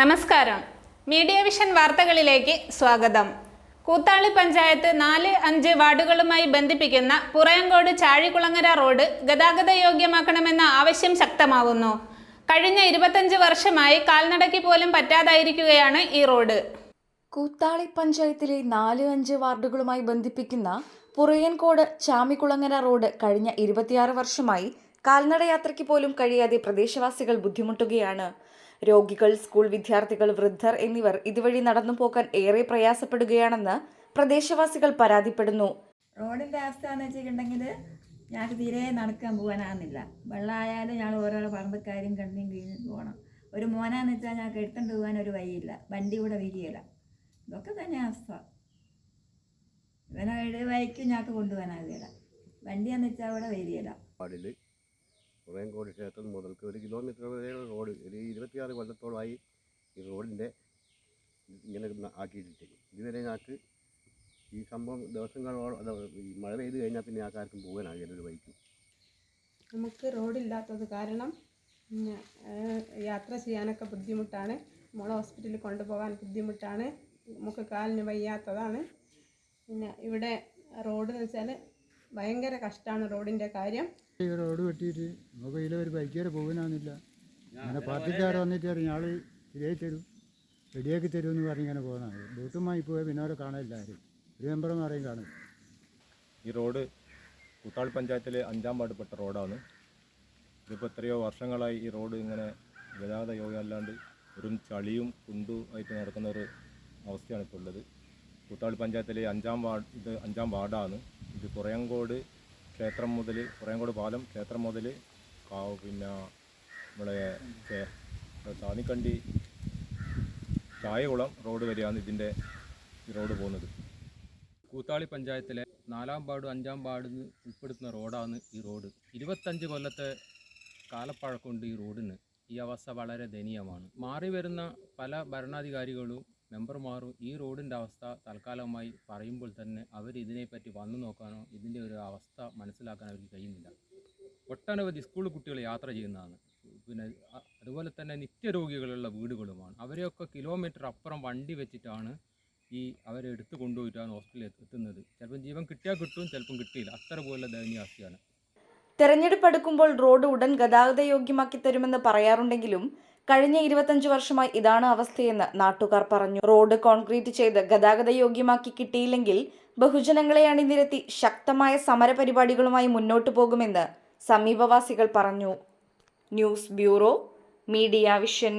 നമസ്കാരം. Media vision വാർത്തകളിലേക്ക് സ്വാഗതം. കൂത്താളി പഞ്ചായത്ത് നാല് അഞ്ച് വാർഡുകളുമായി ബന്ധിപ്പിക്കുന്ന പുറയങ്കോട് ചാഴികുളങ്ങര റോഡ് ഗതാഗത യോഗ്യമാക്കണമെന്ന ആവശ്യം ശക്തമാവുന്നു. കഴിഞ്ഞ ഇരുപത്തഞ്ച് വർഷമായി കാൽനടയ്ക്ക് പോലും പറ്റാതായിരിക്കുകയാണ് ഈ റോഡ്. കൂത്താളി പഞ്ചായത്തിലെ നാല് അഞ്ച് വാർഡുകളുമായി ബന്ധിപ്പിക്കുന്ന പുറയൻകോട് ചാമികുളങ്ങര റോഡ് കഴിഞ്ഞ ഇരുപത്തിയാറ് വർഷമായി കാൽനടയാത്രയ്ക്ക് പോലും കഴിയാതെ പ്രദേശവാസികൾ ബുദ്ധിമുട്ടുകയാണ്. രോഗികൾ സ്കൂൾ വിദ്യാർത്ഥികൾ വൃദ്ധർ എന്നിവർ ഇതുവഴി നടന്നു പോകാൻ ഏറെ പ്രയാസപ്പെടുകയാണെന്ന് പ്രദേശവാസികൾ പരാതിപ്പെടുന്നു. റോഡിന്റെ അവസ്ഥ എന്ന് വെച്ചിട്ടുണ്ടെങ്കിൽ ഞങ്ങൾക്ക് തീരെ നടക്കാൻ പോകാനാകുന്നില്ല വെള്ളമായാലും ഞങ്ങൾ ഓരോ പറമ്പക്കാരും കണ്ണിയും കഴിഞ്ഞ് പോകണം ഒരു മോനാന്ന് വെച്ചാൽ ഞങ്ങൾക്ക് എടുത്തുകൊണ്ട് പോകാൻ ഒരു വഴിയില്ല. വണ്ടി കൂടെ വിരിയില്ല ഇതൊക്കെ തന്നെ അവസ്ഥ. ഇവനെ വഴിക്ക് ഞങ്ങൾക്ക് കൊണ്ടുപോകാനാകില്ല വണ്ടിയാന്ന് വെച്ചാൽ അവിടെ വരികയില്ല പുറയൻകോട് ക്ഷേത്രം മുതൽക്ക് ഒരു കിലോമീറ്റർ വരെയുള്ള റോഡ് ഒരു ഇരുപത്തിയാറ് കൊല്ലത്തോളമായി ഈ റോഡിന്റെ ഇങ്ങനെ ആക്കിയിട്ടിട്ട് ഇതുവരെ ഞങ്ങൾക്ക് ഈ സംഭവം ദിവസങ്ങളോളം മഴ പെയ്ത് കഴിഞ്ഞാൽ പിന്നെ ആൾക്കാർക്കും പോകാനാകില്ല ഒരു ബൈക്ക് നമുക്ക് റോഡില്ലാത്തത് കാരണം യാത്ര ചെയ്യാനൊക്കെ ബുദ്ധിമുട്ടാണ്. മോളെ ഹോസ്പിറ്റലിൽ കൊണ്ടുപോകാൻ ബുദ്ധിമുട്ടാണ്. നമുക്ക് കാലിന് വയ്യാത്തതാണ്. പിന്നെ ഇവിടെ റോഡ് എന്ന് വെച്ചാൽ ഭയങ്കര കഷ്ടമാണ് റോഡിന്റെ കാര്യം. ഈ റോഡ് വെട്ടിയിട്ട് നമുക്ക് ഇതിലെ ഒരു ബൈക്ക് വരെ പോകാനാവുന്നില്ല. അങ്ങനെ പാർട്ടിക്കാർ വന്നിട്ട് പറയും ഞാൾ ശരിയായി തരും റെഡിയാക്കി തരും എന്ന് പറഞ്ഞ് ഇങ്ങനെ പോകുന്നത് ബോട്ടുമായി പോയാൽ പിന്നെ അവരെ കാണില്ല ആരും. ഒരു മെമ്പറെന്ന് പറയും കാണും. ഈ റോഡ് കുത്താൾ പഞ്ചായത്തിലെ അഞ്ചാം പാടുപ്പെട്ട റോഡാണ്. ഇതിപ്പോൾ എത്രയോ വർഷങ്ങളായി ഈ റോഡ് ഇങ്ങനെ ഗതാഗത യോഗ്യം അല്ലാണ്ട് വെറും ചളിയും കുണ്ടും ആയിട്ട് നടക്കുന്ന ഒരു അവസ്ഥയാണ് ഇപ്പോൾ ഉള്ളത്. കൂത്താളി പഞ്ചായത്തിലെ അഞ്ചാം വാർഡ് ഇത് അഞ്ചാം വാർഡാണ്. ഇത് കുറയങ്കോട് ക്ഷേത്രം മുതൽ കുറയങ്കോട് പാലം ക്ഷേത്രം മുതൽ പിന്നെ നമ്മളെ താനിക്കണ്ടി ചായകുളം റോഡ് വരെയാണ് ഇതിന്റെ റോഡ് പോകുന്നത്. കൂത്താളി പഞ്ചായത്തിലെ നാലാം വാർഡും അഞ്ചാം വാർഡ് ഉൾപ്പെടുത്തുന്ന റോഡാണ് ഈ റോഡ്. ഇരുപത്തഞ്ച് കൊല്ലത്തെ കാലപ്പഴക്കമുണ്ട് ഈ റോഡിന് ഈ അവസ്ഥ വളരെ ദയനീയമാണ്. മാറി വരുന്ന പല ഭരണാധികാരികളും മെമ്പർമാരും ഈ റോഡിന്റെ അവസ്ഥ തൽക്കാലമായി പറയുമ്പോൾ തന്നെ അവർ ഇതിനെപ്പറ്റി വന്നു നോക്കാനോ ഇതിന്റെ ഒരു അവസ്ഥ മനസ്സിലാക്കാൻ അവർക്ക് കഴിയുന്നില്ല. ഒട്ടനവധി സ്കൂൾ കുട്ടികൾ യാത്ര ചെയ്യുന്നതാണ്. പിന്നെ അതുപോലെ തന്നെ നിത്യരോഗികളുള്ള വീടുകളുമാണ്. അവരെയൊക്കെ കിലോമീറ്റർ അപ്പുറം വണ്ടി വെച്ചിട്ടാണ് ഈ അവരെ എടുത്തു കൊണ്ടുപോയിട്ടാണ് ഹോസ്പിറ്റലിൽ എത്ത- എത്തുന്നത്. ചിലപ്പം ജീവൻ കിട്ടിയാൽ കിട്ടും ചിലപ്പം കിട്ടിയില്ല. അത്ര പോലെ ദയനീയാവസ്ഥയാണ്. തെരഞ്ഞെടുപ്പ് അടുക്കുമ്പോൾ റോഡ് ഉടൻ ഗതാഗത യോഗ്യമാക്കി തരുമെന്ന് പറയാറുണ്ടെങ്കിലും കഴിഞ്ഞ ഇരുപത്തഞ്ച് വർഷമായി ഇതാണ് അവസ്ഥയെന്ന് നാട്ടുകാർ പറഞ്ഞു. റോഡ് കോൺക്രീറ്റ് ചെയ്ത് ഗതാഗത യോഗ്യമാക്കി കിട്ടിയില്ലെങ്കിൽ ബഹുജനങ്ങളെ അണിനിരത്തി ശക്തമായ സമരപരിപാടികളുമായി മുന്നോട്ടു പോകുമെന്ന് സമീപവാസികൾ പറഞ്ഞു. News bureau Media Vision.